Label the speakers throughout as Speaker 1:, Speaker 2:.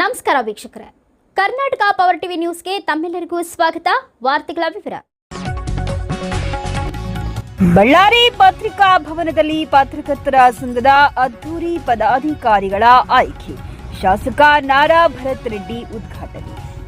Speaker 1: ನಮಸ್ಕಾರ ವೀಕ್ಷಕರೇ. Karnataka power TV ನ್ಯೂಸ್ಗೆ ತಮ್ಮೆಲ್ಲರಿಗೂ ಸ್ವಾಗತ. ವಾರ್ತೆಗಳ ವಿವರ.
Speaker 2: ಬಳ್ಳಾರಿ ಪತ್ರಿಕಾ ಭವನದಲ್ಲಿ ಪತ್ರಕರ್ತರ ಸಂಘದ ಅದ್ದೂರಿ ಪದಾಧಿಕಾರಿಗಳ ಆಯ್ಕೆ. ಶಾಸಕ ನಾರಾ ಭರತ್ ರೆಡ್ಡಿ ಉದ್ಘಾಟನೆ.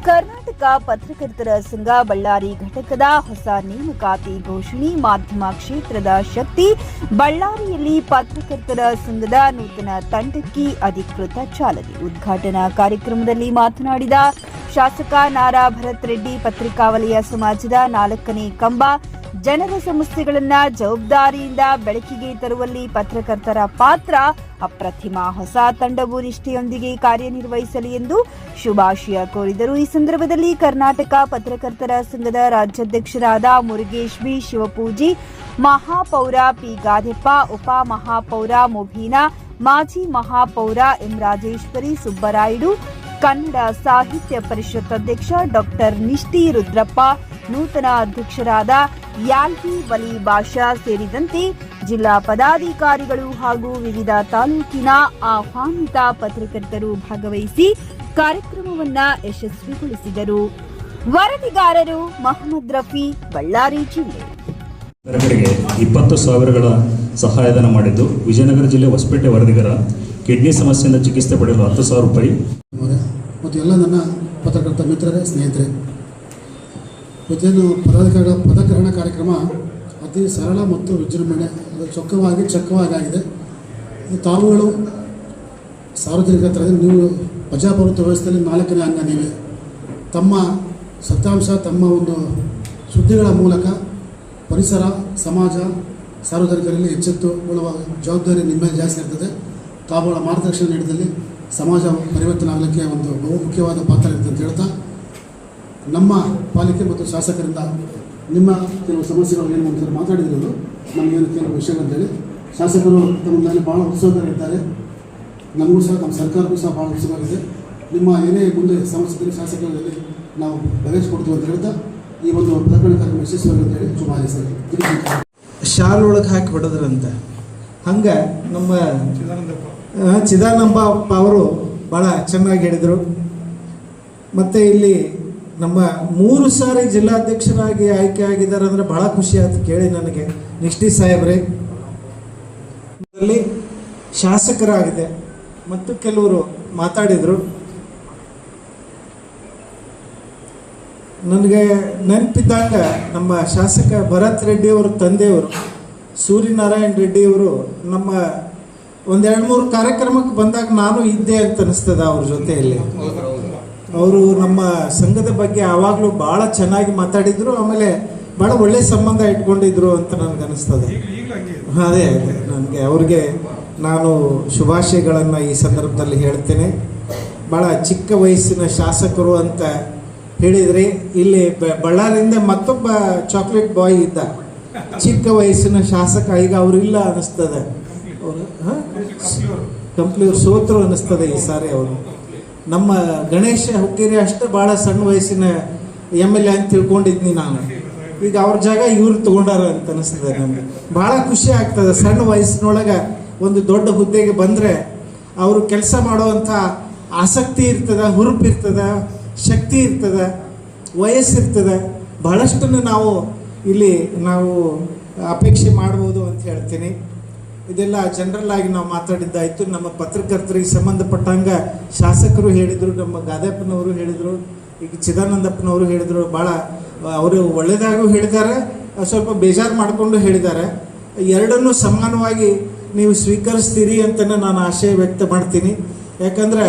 Speaker 2: ಕರ್ನಾಟಕ ಪತ್ರಕರ್ತರ ಸಂಘ ಬಳ್ಳಾರಿ ಘಟಕದ ಹೊಸ ನೇಮಕಾತಿ ಘೋಷಣೆ ಮಾಧ್ಯಮ ಕ್ಷೇತ್ರದ ಶಕ್ತಿ ಬಳ್ಳಾರಿಯಲ್ಲಿ ಪತ್ರಕರ್ತರ ಸಂಘದ ನೂತನ ತಂಡಕ್ಕೆ ಅಧಿಕೃತ ಚಾಲನೆ ಉದ್ಘಾಟನಾ ಕಾರ್ಯಕ್ರಮದಲ್ಲಿ ಮಾತನಾಡಿದ ಶಾಸಕ ನಾರಾ ಭರತ್ ರೆಡ್ಡಿ ಪತ್ರಿಕಾ ವಲಯ ಸಮಾಜದ ನಾಲ್ಕನೇ ಕಂಬ ಜನರ ಸಮಸ್ಯೆಗಳನ್ನ ಜವಾಬ್ದಾರಿಯಿಂದ ಬೆಳಕಿಗೆ ತರುವಲ್ಲಿ ಪತ್ರಕರ್ತರ ಪಾತ್ರ ಅಪ್ರತಿಮ ಹೊಸ ತಂಡವು ನಿಷ್ಠೆಯೊಂದಿಗೆ ಕಾರ್ಯನಿರ್ವಹಿಸಲಿ ಎಂದು ಶುಭಾಶಯ ಕೋರಿದರು. ಈ ಸಂದರ್ಭದಲ್ಲಿ ಕರ್ನಾಟಕ ಪತ್ರಕರ್ತರ ಸಂಘದ ರಾಜ್ಯಾಧ್ಯಕ್ಷರಾದ ಮುರುಗೇಶ್ ಬಿ ಶಿವಪೂಜಿ, ಮಹಾಪೌರ ಪಿ ಗಾದೆಪ್ಪ ಉಪ ಮಹಾಪೌರ ಮುಬೀನಾ, ಮಾಜಿ ಮಹಾಪೌರ ಎಂ ರಾಜೇಶ್ವರಿ ಸುಬ್ಬರಾಯುಡು, ಕನ್ನಡ ಸಾಹಿತ್ಯ ಪರಿಷತ್ ಅಧ್ಯಕ್ಷ ಡಾಕ್ಟರ್ ನಿಷ್ಠಿ ರುದ್ರಪ್ಪ ನೂತನ ಅಧ್ಯಕ್ಷರಾದ ಯಾಲ್ಕಿ ವಲಿ ಬಾಷಾ ಸೇರಿದಂತೆ ಜಿಲ್ಲಾ ಪದಾಧಿಕಾರಿಗಳು ಹಾಗೂ ವಿವಿಧ ತಾಲೂಕಿನ ಆಹ್ವಾನಿತ ಪತ್ರಕರ್ತರು ಭಾಗವಹಿಸಿ ಕಾರ್ಯಕ್ರಮವನ್ನ ಯಶಸ್ವಿಗೊಳಿಸಿದರು. ವರದಿಗಾರರು ಮೊಹಮ್ಮದ್ ರಫಿ ಬಳ್ಳಾರಿ ಜಿಲ್ಲೆ.
Speaker 3: ಇಪ್ಪತ್ತು ಸಾವಿರಗಳ ಸಹಾಯಧನ ಮಾಡಿದ್ದು ವಿಜಯನಗರ ಜಿಲ್ಲೆ ಹೊಸಪೇಟೆ ವರದಿಗರ. ಕಿಡ್ನಿ ಸಮಸ್ಯೆಯಿಂದ ಚಿಕಿತ್ಸೆ ಪಡೆಯಲು ಹತ್ತು ಸಾವಿರ ರೂಪಾಯಿ.
Speaker 4: ಮತ್ತು ಎಲ್ಲ ನನ್ನ ಪತ್ರಕರ್ತ ಮಿತ್ರರೇ ಸ್ನೇಹಿತರೆ ಇವತ್ತೇನು ಪದಾಧಿಕಾರಿಗಳ ಪದಗ್ರಹಣ ಕಾರ್ಯಕ್ರಮ ಅತಿ ಸರಳ ಮತ್ತು ವಿಜೃಂಭಣೆ. ಅದು ಚೊಕ್ಕವಾಗಿ ಚೊಕ್ಕವಾಗಿ ಆಗಿದೆ ತಾವುಗಳು ಹತ್ರ ನೀವು ಪ್ರಜಾಪ್ರಭುತ್ವ ವ್ಯವಸ್ಥೆಯಲ್ಲಿ ನಾಲ್ಕನೇ ಅಂಗ ನೀವೇ. ತಮ್ಮ ಸತ್ಯಾಂಶ, ತಮ್ಮ ಒಂದು ಸುದ್ದಿಗಳ ಮೂಲಕ ಪರಿಸರ, ಸಮಾಜ ಸಾರ್ವಜನಿಕರಲ್ಲಿ ಎಚ್ಚೆತ್ತುಕೊಳ್ಳುವ ಜವಾಬ್ದಾರಿ ನಿಮ್ಮ ಜಾಸ್ತಿ ಇರ್ತದೆ. ತಾವುಗಳ ಮಾರ್ಗದರ್ಶನ ನೀಡಿದಲ್ಲಿ ಸಮಾಜ ಪರಿವರ್ತನೆ ಆಗಲಿಕ್ಕೆ ಒಂದು ಬಹು ಮುಖ್ಯವಾದ ಪಾತ್ರ ಇರ್ತದೆ ಅಂತ ಹೇಳ್ತಾ ನಮ್ಮ ಪಾಲಿಕೆ ಮತ್ತು ಶಾಸಕರಿಂದ ನಿಮ್ಮ ಕೆಲವು ಸಮಸ್ಯೆಗಳು ಏನು ಅಂತ ಮಾತಾಡಿದ್ರು. ನಮಗೇನು ಕೆಲವು ವಿಷಯಗಳಂತೇಳಿ ಶಾಸಕರು ತಮ್ಮ ಮೇಲೆ ಭಾಳ ಉತ್ಸವದಲ್ಲಿದ್ದಾರೆ ನಮಗೂ ಸಹ ನಮ್ಮ ಸರ್ಕಾರಕ್ಕೂ ಸಹ ಭಾಳ ಉತ್ಸವವಾಗಿದೆ ನಿಮ್ಮ ಏನೇ ಮುಂದೆ ಸಮಸ್ಯೆ ಇದ್ದರೆ ಶಾಸಕರಲ್ಲಿ ನಾವು ಬಗೆಹರಿಸ್ಕೊಡ್ತೀವಿ ಅಂತ ಹೇಳ್ತಾ ಈ ಒಂದು ಪ್ರಕರಣ ಕಾರ್ಯಕ್ರಮ ಯಶಸ್ವಿಯಾಗಿ ಅಂತ ಹೇಳಿ ಶುಭ
Speaker 5: ಒಳಗೆ ಹಾಕಿ ಹೊಡೆದ್ರಂತ. ಹಂಗೆ ನಮ್ಮ ಚಿದಾನಂದಪ್ಪ ಅವರು ಭಾಳ ಚೆನ್ನಾಗಿ ಹೇಳಿದರು. ಮತ್ತು ಇಲ್ಲಿ ನಮ್ಮ ಮೂರು ಸಾರಿ ಜಿಲ್ಲಾಧ್ಯಕ್ಷರಾಗಿ ಆಯ್ಕೆ ಆಗಿದ್ದಾರೆ ಅಂದರೆ ಭಾಳ ಖುಷಿ ಆಯ್ತು ಕೇಳಿ ನನಗೆ. ನಿಷ್ಠಿ ಸಾಹೇಬ್ರೆ ಶಾಸಕರಾಗಿದೆ ಮತ್ತು ಕೆಲವರು ಮಾತಾಡಿದರು. ನನಗೆ ನೆನಪಿದ್ದಾಗ ನಮ್ಮ ಶಾಸಕ ಭರತ್ ರೆಡ್ಡಿ ಅವರ ತಂದೆಯವರು, ಸೂರ್ಯನಾರಾಯಣ ರೆಡ್ಡಿ ಅವರು ನಮ್ಮ ಒಂದೆರಡು ಮೂರು ಕಾರ್ಯಕ್ರಮಕ್ಕೆ ಬಂದಾಗ ನಾನು ಇದ್ದೆ ಅಂತ ಅನಿಸ್ತದ ಅವ್ರ ಜೊತೆಯಲ್ಲಿ. ಅವರು ನಮ್ಮ ಸಂಘದ ಬಗ್ಗೆ ಆವಾಗಲೂ ಭಾಳ ಚೆನ್ನಾಗಿ ಮಾತಾಡಿದ್ರು ಆಮೇಲೆ ಭಾಳ ಒಳ್ಳೆ ಸಂಬಂಧ ಇಟ್ಕೊಂಡಿದ್ರು ಅಂತ ನನಗೆ ಅನಿಸ್ತದೆ. ಅದೇ ಅದೇ. ನನಗೆ ಅವ್ರಿಗೆ ನಾನು ಶುಭಾಶಯಗಳನ್ನು ಈ ಸಂದರ್ಭದಲ್ಲಿ ಹೇಳ್ತೇನೆ. ಭಾಳ ಚಿಕ್ಕ ವಯಸ್ಸಿನ ಶಾಸಕರು ಅಂತ ಹೇಳಿದ್ರಿ ಇಲ್ಲಿ ಬ- ಬಳ್ಳಾರಿಯಿಂದ ಮತ್ತೊಬ್ಬ ಚಾಕ್ಲೇಟ್ ಬಾಯ್ ಇದ್ದ. ಚಿಕ್ಕ ವಯಸ್ಸಿನ ಶಾಸಕ ಈಗ ಅವರಿಲ್ಲ ಅನಿಸ್ತದೆ. ಅವರು ಕಂಪ್ಲಿಯವ್ರು ಸೋತರು ಅನಿಸ್ತದೆ ಈ ಸಾರಿ ಅವರು. ನಮ್ಮ ಗಣೇಶ ಹುಕ್ಕೇರಿ ಅಷ್ಟೇ ಭಾಳ ಸಣ್ಣ ವಯಸ್ಸಿನ ಎಂ ಎಲ್ ಎ ಅಂತ ತಿಳ್ಕೊಂಡಿದ್ನಿ ನಾನು. ಈಗ ಅವ್ರ ಜಾಗ ಇವ್ರು ತಗೊಂಡಾರ ಅಂತ ಅನಿಸ್ತದೆ ನಮಗೆ. ಭಾಳ ಖುಷಿ ಆಗ್ತದೆ ಸಣ್ಣ ವಯಸ್ಸಿನೊಳಗೆ ಒಂದು ದೊಡ್ಡ ಹುದ್ದೆಗೆ ಬಂದರೆ ಅವರು ಕೆಲಸ ಮಾಡುವಂಥ ಆಸಕ್ತಿ ಇರ್ತದೆ, ಹುರುಪು ಇರ್ತದೆ, ಶಕ್ತಿ ಇರ್ತದೆ, ವಯಸ್ಸಿರ್ತದೆ, ಬಹಳಷ್ಟನ್ನು ನಾವು ಇಲ್ಲಿ ನಾವು ಅಪೇಕ್ಷೆ ಮಾಡ್ಬೋದು ಅಂತ ಹೇಳ್ತೀನಿ. ಇದೆಲ್ಲ ಜನರಲ್ ಆಗಿ ನಾವು ಮಾತಾಡಿದ್ದಾಯಿತು ನಮ್ಮ ಪತ್ರಕರ್ತರಿಗೆ ಸಂಬಂಧಪಟ್ಟಂಗ ಶಾಸಕರು ಹೇಳಿದರು, ನಮ್ಮ ಗಾದಪ್ಪನವರು ಹೇಳಿದರು, ಈಗ ಚಿದಾನಂದಪ್ಪನವರು ಹೇಳಿದರು ಭಾಳ ಅವರು ಒಳ್ಳೆಯದಾಗೂ ಹೇಳಿದ್ದಾರೆ ಸ್ವಲ್ಪ ಬೇಜಾರು ಮಾಡಿಕೊಂಡು ಹೇಳಿದ್ದಾರೆ. ಎರಡನ್ನೂ ಸಮಾನವಾಗಿ ನೀವು ಸ್ವೀಕರಿಸ್ತೀರಿ ಅಂತ ನಾನು ಆಶಯ ವ್ಯಕ್ತ ಮಾಡ್ತೀನಿ. ಯಾಕಂದರೆ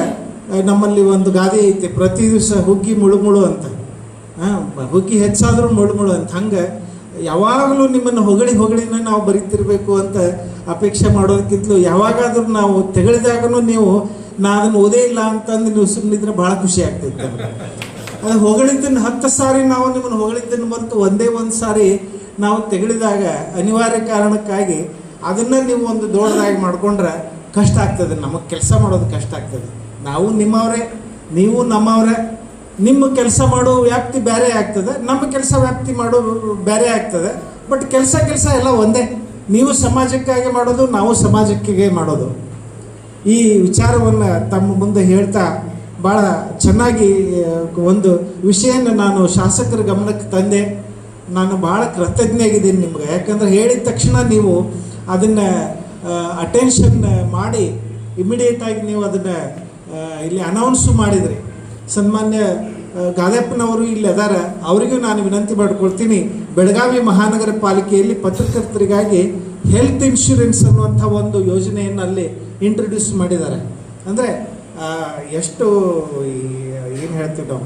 Speaker 5: ನಮ್ಮಲ್ಲಿ ಒಂದು ಗಾದೆ ಐತೆ, ಪ್ರತಿ ದಿವಸ ಹುಗ್ಗಿ ಮುಳುಮುಳು ಅಂತ. ಹಾಂ ಹುಗ್ಗಿ ಹೆಚ್ಚಾದರೂ ಮುಳುಮುಳು ಅಂತ. ಹಂಗೆ ಯಾವಾಗಲೂ ನಿಮ್ಮನ್ನು ಹೊಗಳಿ ಹೊಗಳಿನ ನಾವು ಬರೀತಿರ್ಬೇಕು ಅಂತ ಅಪೇಕ್ಷೆ ಮಾಡೋದಕ್ಕಿಂತಲೂ ಯಾವಾಗಾದರೂ ನಾವು ತೆಗಳಿದಾಗನೂ ನೀವು, ನಾ ಅದನ್ನು ಓದೇ ಇಲ್ಲ ಅಂತಂದು ನೀವು ಸುಮ್ಮನಿದ್ರೆ ಭಾಳ ಖುಷಿ ಆಗ್ತೈತೆ. ಅದು ಹೊಗಳಿದ್ದನ್ನು ಹತ್ತು ಸಾರಿ ನಾವು ನಿಮ್ಮನ್ನು ಹೊಗಳಿದ್ದನ್ನು ಮರೆತು ಒಂದೇ ಒಂದು ಸಾರಿ ನಾವು ತೆಗಳಿದಾಗ ಅನಿವಾರ್ಯ ಕಾರಣಕ್ಕಾಗಿ ಅದನ್ನು ನೀವು ಒಂದು ದೊಡ್ಡದಾಗಿ ಮಾಡ್ಕೊಂಡ್ರೆ ಕಷ್ಟ ಆಗ್ತದೆ, ನಮಗೆ ಕೆಲಸ ಮಾಡೋದು ಕಷ್ಟ ಆಗ್ತದೆ ನಾವು ನಿಮ್ಮವರೇ, ನೀವು ನಮ್ಮವರೇ, ನಿಮ್ಮ ಕೆಲಸ ಮಾಡೋ ವ್ಯಾಪ್ತಿ ಬೇರೆ ಆಗ್ತದೆ, ನಮ್ಮ ಕೆಲಸ ವ್ಯಾಪ್ತಿ ಮಾಡೋ ಬೇರೆ ಆಗ್ತದೆ, ಬಟ್ ಕೆಲಸ ಕೆಲಸ ಎಲ್ಲ ಒಂದೇ ನೀವು ಸಮಾಜಕ್ಕಾಗಿ ಮಾಡೋದು, ನಾವು ಸಮಾಜಕ್ಕೆ ಮಾಡೋದು. ಈ ವಿಚಾರವನ್ನು ತಮ್ಮ ಮುಂದೆ ಹೇಳ್ತಾ ಭಾಳ ಚೆನ್ನಾಗಿ ಒಂದು ವಿಷಯನ ನಾನು ಶಾಸಕರ ಗಮನಕ್ಕೆ ತಂದೆ. ನಾನು ಭಾಳ ಕೃತಜ್ಞಾಗಿದ್ದೀನಿ ನಿಮ್ಗೆ. ಯಾಕಂದ್ರೆ ಹೇಳಿದ ತಕ್ಷಣ ನೀವು ಅದನ್ನು ಅಟೆನ್ಷನ್ ಮಾಡಿ ಇಮಿಡಿಯೇಟಾಗಿ ನೀವು ಅದನ್ನು ಇಲ್ಲಿ ಅನೌನ್ಸ್ ಮಾಡಿದ್ರಿ. ಸನ್ಮಾನ್ಯ ಗಾದಪ್ಪನವರು ಇಲ್ಲಿ ಅದಾರ. ಅವರಿಗೂ ನಾನು ವಿನಂತಿ ಮಾಡ್ಕೊಳ್ತೀನಿ, ಬೆಳಗಾವಿ ಮಹಾನಗರ ಪಾಲಿಕೆಯಲ್ಲಿ ಪತ್ರಕರ್ತರಿಗಾಗಿ ಹೆಲ್ತ್ ಇನ್ಶೂರೆನ್ಸ್ ಅನ್ನುವಂಥ ಒಂದು ಯೋಜನೆಯನ್ನು ಅಲ್ಲಿ ಇಂಟ್ರೊಡ್ಯೂಸ್ ಮಾಡಿದ್ದಾರೆ. ಅಂದರೆ ಎಷ್ಟು ಏನು ಹೇಳ್ತೀವಿ ನಾವು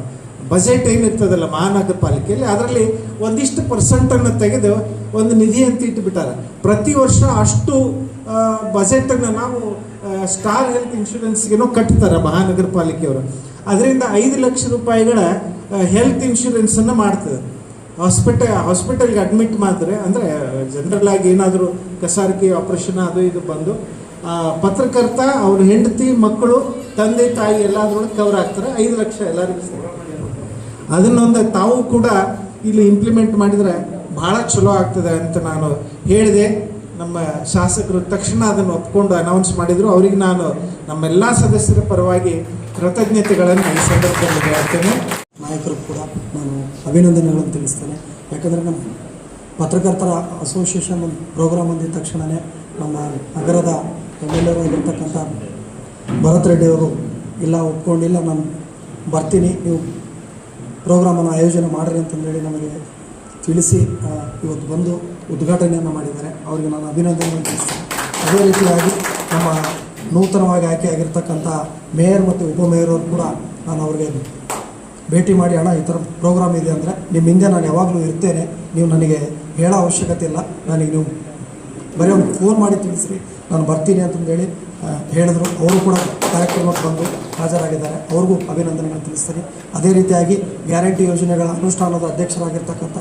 Speaker 5: ಬಜೆಟ್ ಏನಿರ್ತದಲ್ಲ ಮಹಾನಗರ ಪಾಲಿಕೆಯಲ್ಲಿ, ಅದರಲ್ಲಿ ಒಂದಿಷ್ಟು ಪರ್ಸೆಂಟನ್ನು ತೆಗೆದು ಒಂದು ನಿಧಿ ಅಂತ ಇಟ್ಟುಬಿಟ್ಟಾರೆ ಪ್ರತಿ ವರ್ಷ ಅಷ್ಟು ಬಜೆಟನ್ನು ನಾವು ಸ್ಟಾರ್ ಹೆಲ್ತ್ ಇನ್ಶೂರೆನ್ಸ್ಗೇನೋ ಕಟ್ತಾರೆ ಮಹಾನಗರ ಪಾಲಿಕೆಯವರು. ಅದರಿಂದ ಐದು ಲಕ್ಷ ರೂಪಾಯಿಗಳ ಹೆಲ್ತ್ ಇನ್ಶೂರೆನ್ಸನ್ನು ಮಾಡ್ತದೆ. ಹಾಸ್ಪಿಟಲ್ ಹಾಸ್ಪಿಟಲ್ಗೆ ಅಡ್ಮಿಟ್ ಮಾಡಿದ್ರೆ ಅಂದರೆ ಜನರಲ್ ಆಗಿ ಏನಾದರೂ ಕಸಾರಿಕೆ ಆಪ್ರೇಷನ್ ಅದು ಇದು ಬಂದು ಪತ್ರಕರ್ತ ಅವ್ರ ಹೆಂಡತಿ, ಮಕ್ಕಳು, ತಂದೆ, ತಾಯಿ ಎಲ್ಲಾದ್ರೊಳಗೆ ಕವರ್ ಆಗ್ತಾರೆ. ಐದು ಲಕ್ಷ ಎಲ್ಲರಿಗೂ. ಅದನ್ನೊಂದು ತಾವು ಕೂಡ ಇಲ್ಲಿ ಇಂಪ್ಲಿಮೆಂಟ್ ಮಾಡಿದರೆ ಭಾಳ ಚಲೋ ಆಗ್ತದೆ ಅಂತ ನಾನು ಹೇಳಿದೆ. ನಮ್ಮ ಶಾಸಕರು ತಕ್ಷಣ ಅದನ್ನು ಒಪ್ಕೊಂಡು ಅನೌನ್ಸ್ ಮಾಡಿದರು. ಅವರಿಗೆ ನಾನು ನಮ್ಮೆಲ್ಲ ಸದಸ್ಯರ ಪರವಾಗಿ ಕೃತಜ್ಞತೆಗಳನ್ನು ಈ ಸಂದರ್ಭದಲ್ಲಿ ಹೇಳ್ತೇನೆ.
Speaker 6: ನಾಯಕರು ಕೂಡ ನಾನು ಅಭಿನಂದನೆಗಳನ್ನು ತಿಳಿಸ್ತೇನೆ. ಯಾಕಂದರೆ ನಮ್ಮ ಪತ್ರಕರ್ತರ ಅಸೋಸಿಯೇಷನ್ ಒಂದು ಪ್ರೋಗ್ರಾಮ್ ಬಂದಿದ್ದ ತಕ್ಷಣವೇ ನಮ್ಮ ನಗರದ ಎಂ ಎಲ್ ಆಗಿರ್ತಕ್ಕಂಥ ಭರತ್ ರೆಡ್ಡಿಯವರು ಇಲ್ಲ, ಒಪ್ಕೊಂಡಿಲ್ಲ, ನಾನು ಬರ್ತೀನಿ, ನೀವು ಪ್ರೋಗ್ರಾಮನ್ನು ಆಯೋಜನೆ ಮಾಡಿರಿ ಅಂತಂದೇಳಿ ನಮಗೆ ತಿಳಿಸಿ ಇವತ್ತು ಬಂದು ಉದ್ಘಾಟನೆಯನ್ನು ಮಾಡಿದ್ದಾರೆ. ಅವರಿಗೆ ನಾನು ಅಭಿನಂದನೆಗಳನ್ನು ತಿಳಿಸ್ತೇನೆ. ಅದೇ ರೀತಿಯಾಗಿ ನಮ್ಮ ನೂತನವಾಗಿ ಆಯ್ಕೆಯಾಗಿರ್ತಕ್ಕಂಥ ಮೇಯರ್ ಮತ್ತು ಉಪಮೇಯರ್ ಅವರು ಕೂಡ ನಾನು ಅವ್ರಿಗೆ ಭೇಟಿ ಮಾಡಿ ಅಣ್ಣ ಈ ಥರ ಪ್ರೋಗ್ರಾಮ್ ಇದೆ ಅಂದರೆ ನಿಮ್ಮ ಹಿಂದೆ ನಾನು ಯಾವಾಗಲೂ ಇರ್ತೇನೆ. ನೀವು ನನಗೆ ಹೇಳೋ ಅವಶ್ಯಕತೆ ಇಲ್ಲ. ನನಗೆ ನೀವು ಬರೀ ಒಂದು ಫೋನ್ ಮಾಡಿ ತಿಳಿಸ್ರಿ. ನಾನು ಬರ್ತೀನಿ ಅಂತಂದೇಳಿ ಹೇಳಿ ಹೇಳಿದ್ರು. ಅವರು ಕೂಡ ಕಾರ್ಯಕ್ರಮಕ್ಕೆ ಬಂದು ಹಾಜರಾಗಿದ್ದಾರೆ. ಅವ್ರಿಗೂ ಅಭಿನಂದನೆಗಳನ್ನು ತಿಳಿಸ್ತೀನಿ. ಅದೇ ರೀತಿಯಾಗಿ ಗ್ಯಾರಂಟಿ ಯೋಜನೆಗಳ ಅನುಷ್ಠಾನದ ಅಧ್ಯಕ್ಷರಾಗಿರ್ತಕ್ಕಂಥ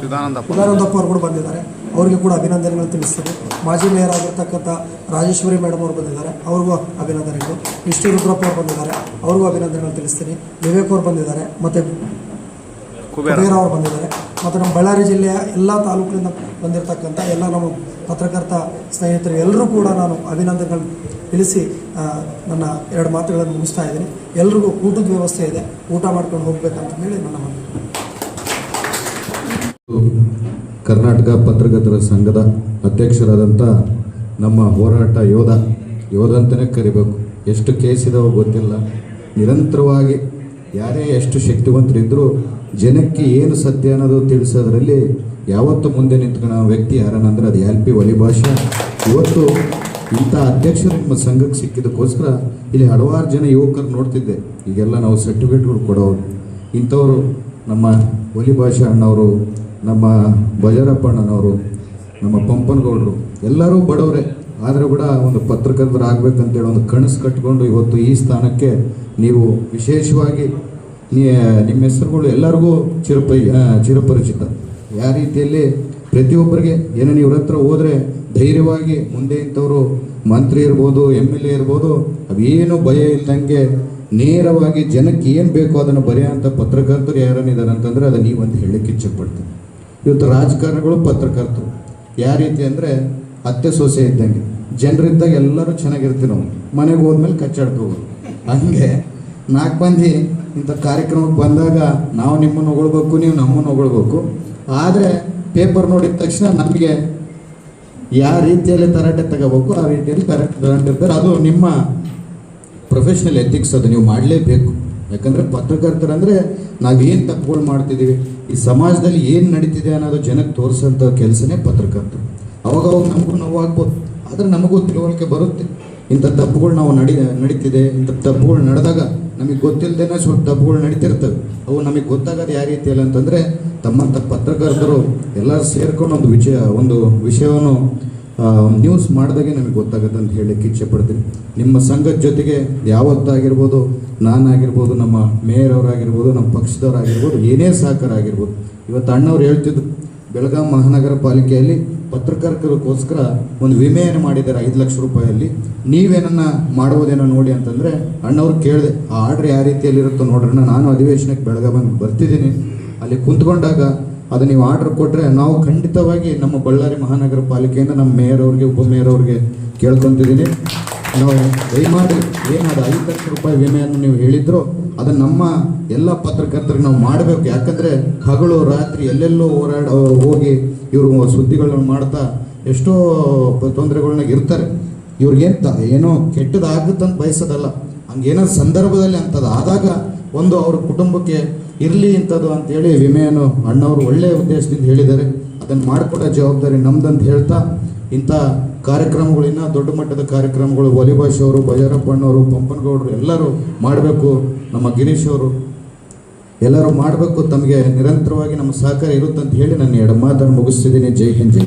Speaker 7: ಚಿದಾನಂದಪ್ಪ
Speaker 6: ಅವರು ಕೂಡ ಬಂದಿದ್ದಾರೆ. ಅವರಿಗೆ ಕೂಡ ಅಭಿನಂದನೆಗಳು ತಿಳಿಸ್ತೀನಿ. ಮಾಜಿ ಮೇಯರ್ ಆಗಿರ್ತಕ್ಕಂಥ ರಾಜೇಶ್ವರಿ ಮೇಡಮ್ ಅವರು ಬಂದಿದ್ದಾರೆ. ಅವ್ರಿಗೂ ಅಭಿನಂದನೆಗಳು. ವಿಷ್ಣು ರುದ್ರಪ್ಪ ಅವರು ಬಂದಿದ್ದಾರೆ. ಅವ್ರಿಗೂ ಅಭಿನಂದನೆಗಳು ತಿಳಿಸ್ತೀನಿ. ವಿವೇಕ್ ಅವರು ಬಂದಿದ್ದಾರೆ. ಮತ್ತು
Speaker 7: ಕುಬೇರ.
Speaker 6: ಅವರು ಬಂದಿದ್ದಾರೆ. ಮತ್ತು ನಮ್ಮ ಬಳ್ಳಾರಿ ಜಿಲ್ಲೆಯ ಎಲ್ಲ ತಾಲೂಕಿನಿಂದ ಬಂದಿರತಕ್ಕಂಥ ಎಲ್ಲ ನಮ್ಮ ಪತ್ರಕರ್ತ ಸ್ನೇಹಿತರು ಎಲ್ಲರೂ ಕೂಡ ನಾನು ಅಭಿನಂದನೆಗಳು ತಿಳಿಸಿ ನನ್ನ ಎರಡು ಮಾತುಗಳನ್ನು ಮುಗಿಸ್ತಾ ಇದ್ದೀನಿ. ಎಲ್ರಿಗೂ ಊಟದ ವ್ಯವಸ್ಥೆ ಇದೆ. ಊಟ ಮಾಡ್ಕೊಂಡು ಹೋಗ್ಬೇಕಂತ ಹೇಳಿ ನನ್ನ ಮನವಿ.
Speaker 8: ಕರ್ನಾಟಕ ಪತ್ರಕರ್ತರ ಸಂಘದ ಅಧ್ಯಕ್ಷರಾದಂಥ ನಮ್ಮ ಹೋರಾಟ ಯೋಧ ಯೋಧ ಅಂತಲೇ ಕರಿಬೇಕು. ಎಷ್ಟು ಕೇಸ್ ಇದಾವೋ ಗೊತ್ತಿಲ್ಲ. ನಿರಂತರವಾಗಿ ಯಾರೇ ಎಷ್ಟು ಶಕ್ತಿವಂತರಿದ್ದರೂ ಜನಕ್ಕೆ ಏನು ಸತ್ಯ ಅನ್ನೋದು ತಿಳಿಸೋದ್ರಲ್ಲಿ ಯಾವತ್ತು ಮುಂದೆ ನಿಂತ್ಕೊಳ್ಳೋ ವ್ಯಕ್ತಿ ಯಾರನ್ನಂದ್ರೆ ಅದು ಎಲ್ ಪಿ ಭಾಷೆ. ಇವತ್ತು ಇಂಥ ಅಧ್ಯಕ್ಷರು ನಿಮ್ಮ ಸಂಘಕ್ಕೆ ಸಿಕ್ಕಿದ್ದಕ್ಕೋಸ್ಕರ ಇಲ್ಲಿ ಹಲವಾರು ಜನ ಯುವಕರು ನೋಡ್ತಿದ್ದೆ. ಈಗೆಲ್ಲ ನಾವು ಸರ್ಟಿಫಿಕೇಟ್ಗಳು ಕೊಡೋರು. ಇಂಥವರು ನಮ್ಮ ಭಾಷೆ ಅಣ್ಣವರು ನಮ್ಮ ಬಜರಪ್ಪಣ್ಣನವರು ನಮ್ಮ ಪಂಪನಗೌಡರು, ಎಲ್ಲರೂ ಬಡವರೇ. ಆದರೂ ಕೂಡ ಒಂದು ಪತ್ರಕರ್ತರು ಆಗ್ಬೇಕಂತೇಳಿ ಒಂದು ಕನಸು ಕಟ್ಕೊಂಡು ಇವತ್ತು ಈ ಸ್ಥಾನಕ್ಕೆ ನೀವು ವಿಶೇಷವಾಗಿ ನಿಮ್ಮ ಹೆಸರುಗಳು ಎಲ್ಲರಿಗೂ ಚಿರಪರಿ ಚಿರಪರಿಚಿತ. ಯಾವ ರೀತಿಯಲ್ಲಿ ಪ್ರತಿಯೊಬ್ಬರಿಗೆ ಏನೋ ನೀವು ಇವ್ರ ಹತ್ರ ಹೋದರೆ ಧೈರ್ಯವಾಗಿ ಮುಂದೆ ಇಂಥವರು ಮಂತ್ರಿ ಇರ್ಬೋದು, ಎಂ ಎಲ್ ಎ ಇರ್ಬೋದು ಅವೇನು ಭಯ ಇದ್ದಂಗೆ ನೇರವಾಗಿ ಜನಕ್ಕೆ ಏನು ಬೇಕೋ ಅದನ್ನು ಬರೆಯೋಂಥ ಪತ್ರಕರ್ತರು ಯಾರನ್ನಿದ್ದಾರೆ ಅಂತಂದರೆ ಅದು ನೀವಂತ ಹೇಳಲಿಕ್ಕೆ ಇಚ್ಛೆಪಡ್ತೀನಿ. ಇವತ್ತು ರಾಜಕಾರಣಿಗಳು ಪತ್ರಕರ್ತರು. ಯಾವ ರೀತಿ ಅಂದರೆ ಅತ್ತೆ ಸೊಸೆ ಇದ್ದಂಗೆ. ಜನರಿದ್ದಾಗ ಎಲ್ಲರೂ ಚೆನ್ನಾಗಿರ್ತೀವಿ ನಾವು. ಮನೆಗೆ ಹೋದ್ಮೇಲೆ ಕಚ್ಚಾಡ್ಕೋಬೋದು ಹಂಗೆ ನಾಲ್ಕು ಮಂದಿ ಇಂಥ ಕಾರ್ಯಕ್ರಮಕ್ಕೆ ಬಂದಾಗ ನಾವು ನಿಮ್ಮನ್ನು ಹೊಗಳ್ಬೇಕು, ನೀವು ನಮ್ಮನ್ನು ಹೊಗಳ್ಬೇಕು. ಆದರೆ ಪೇಪರ್ ನೋಡಿದ ತಕ್ಷಣ ನಮಗೆ ಯಾವ ರೀತಿಯಲ್ಲಿ ತರಾಟೆ ತಗೋಬೇಕು, ಆ ರೀತಿಯಲ್ಲಿ ತರಾಟೆ ತಗೊಂಡಿರ್ತಾರೆ. ಅದು ನಿಮ್ಮ ಪ್ರೊಫೆಷ್ನಲ್ ಎಥಿಕ್ಸ್ ಅದು. ನೀವು ಮಾಡಲೇಬೇಕು. ಯಾಕಂದರೆ ಪತ್ರಕರ್ತರಂದರೆ ನಾವೇನು ತಪ್ಪುಗಳು ಮಾಡ್ತಿದ್ದೀವಿ ಈ ಸಮಾಜದಲ್ಲಿ ಏನು ನಡೀತಿದೆ ಅನ್ನೋದು ಜನಕ್ಕೆ ತೋರಿಸೋಂಥ ಕೆಲಸನೇ ಪತ್ರಕರ್ತರು. ಅವಾಗ ಅವಾಗ ನಮಗೂ ನೋವು ಆಗ್ಬೋದು. ಆದರೆ ನಮಗೂ ತಿಳುವಳಿಕೆ ಬರುತ್ತೆ. ಇಂಥ ತಪ್ಪುಗಳು ನಾವು ನಡಿ, ನಡೀತಿದೆ, ಇಂಥ ತಪ್ಪುಗಳು ನಡೆದಾಗ ನಮಗೆ ಗೊತ್ತಿಲ್ಲದೇನೆ ಸ್ವಲ್ಪ ತಪ್ಪುಗಳು ನಡೀತಿರ್ತವೆ. ಅವು ನಮಗೆ ಗೊತ್ತಾಗೋದು ಯಾವ ರೀತಿಯಲ್ಲಿ ಅಂತಂದರೆ ತಮ್ಮಂಥ ಪತ್ರಕರ್ತರು ಎಲ್ಲರೂ ಸೇರ್ಕೊಂಡು ಒಂದು ವಿಷಯ, ಒಂದು ವಿಷಯವನ್ನು ನ್ಯೂಸ್ ಮಾಡಿದಾಗೆ ನಮಗೆ ಗೊತ್ತಾಗುತ್ತೆ ಅಂತ ಹೇಳಕ್ಕೆ ಇಚ್ಛೆ ಪಡ್ತೀನಿ. ನಿಮ್ಮ ಸಂಘದ ಜೊತೆಗೆ ಯಾವತ್ತಾಗಿರ್ಬೋದು, ನಾನಾಗಿರ್ಬೋದು, ನಮ್ಮ ಮೇಯರ್ ಅವರಾಗಿರ್ಬೋದು, ನಮ್ಮ ಪಕ್ಷದವರಾಗಿರ್ಬೋದು, ಏನೇ ಸಹಕಾರ ಆಗಿರ್ಬೋದು ಇವತ್ತು ಅಣ್ಣವ್ರು ಹೇಳ್ತಿದ್ರು ಬೆಳಗಾವಿ ಮಹಾನಗರ ಪಾಲಿಕೆಯಲ್ಲಿ ಪತ್ರಕರ್ತರಿಗೋಸ್ಕರ ಒಂದು ವಿಮೆಯನ್ನು ಮಾಡಿದ್ದಾರೆ ಐದು ಲಕ್ಷ ರೂಪಾಯಲ್ಲಿ. ನೀವೇನನ್ನ ಮಾಡುವುದೇನೋ ನೋಡಿ ಅಂತಂದರೆ ಅಣ್ಣವ್ರು ಕೇಳಿದೆ, ಆ ಆರ್ಡ್ರ್ ಯಾವ ರೀತಿಯಲ್ಲಿರುತ್ತೋ ನೋಡ್ರಣ್ಣ, ನಾನು ಅಧಿವೇಶನಕ್ಕೆ ಬೆಳಗಾವಿ ಬರ್ತಿದ್ದೀನಿ. ಅಲ್ಲಿ ಕುಂತ್ಕೊಂಡಾಗ ಅದು ನೀವು ಆರ್ಡರ್ ಕೊಟ್ಟರೆ ನಾವು ಖಂಡಿತವಾಗಿ ನಮ್ಮ ಬಳ್ಳಾರಿ ಮಹಾನಗರ ಪಾಲಿಕೆಯಿಂದ ನಮ್ಮ ಮೇಯರ್ ಅವ್ರಿಗೆ ಉಪಮೇಯರ್ ಅವ್ರಿಗೆ ಕೇಳ್ಕೊತಿದ್ದೀನಿ. ನಾವು ದಯಮಾಡಿ ಏನಾದ ಐದು ಲಕ್ಷ ರೂಪಾಯಿ ವಿಮೆಯನ್ನು ನೀವು ಹೇಳಿದ್ರು ಅದನ್ನು ನಮ್ಮ ಎಲ್ಲ ಪತ್ರಕರ್ತರಿಗೆ ನಾವು ಮಾಡಬೇಕು. ಯಾಕಂದರೆ ಹಗಲು, ರಾತ್ರಿ ಎಲ್ಲೆಲ್ಲೋ ಹೋರಾಡ, ಹೋಗಿ ಇವರು ಸುದ್ದಿಗಳನ್ನು ಮಾಡ್ತಾ ಎಷ್ಟೋ ತೊಂದರೆಗಳನ್ನ ಇರ್ತಾರೆ. ಇವ್ರಿಗೇನು ಏನೋ ಕೆಟ್ಟದಾಗುತ್ತಂತ ಬಯಸೋದಲ್ಲ. ಹಂಗೇನಾದ್ರು ಸಂದರ್ಭದಲ್ಲಿ ಅಂಥದ್ದು ಆದಾಗ ಒಂದು ಅವ್ರ ಕುಟುಂಬಕ್ಕೆ ಇರಲಿ ಇಂಥದ್ದು ಅಂತೇಳಿ ವಿಮೆಯನ್ನು ಅಣ್ಣವರು ಒಳ್ಳೆಯ ಉದ್ದೇಶದಿಂದ ಹೇಳಿದ್ದಾರೆ. ಅದನ್ನು ಮಾಡಿಕೊಡೋ ಜವಾಬ್ದಾರಿ ನಮ್ದಂತ ಹೇಳ್ತಾ ಇಂಥ ಕಾರ್ಯಕ್ರಮಗಳಿನ್ನ ದೊಡ್ಡ ಮಟ್ಟದ ಕಾರ್ಯಕ್ರಮಗಳು ವಲಿಭಾಷ್ ಅವರು ಬಜಾರಪ್ಪಣ್ಣವರು ಪಂಪನಗೌಡರು ಎಲ್ಲರೂ ಮಾಡಬೇಕು. ನಮ್ಮ ಗಿರೀಶ್ ಅವರು ಎಲ್ಲರೂ ಮಾಡಬೇಕು. ತಮಗೆ ನಿರಂತರವಾಗಿ ನಮ್ಮ ಸಹಕಾರ ಇರುತ್ತಂತ ಹೇಳಿ ನಾನು ಎರಡು ಮಾತನ್ನು ಮುಗಿಸ್ತಿದ್ದೀನಿ. ಜೈ ಹಿಂದ್, ಜೈ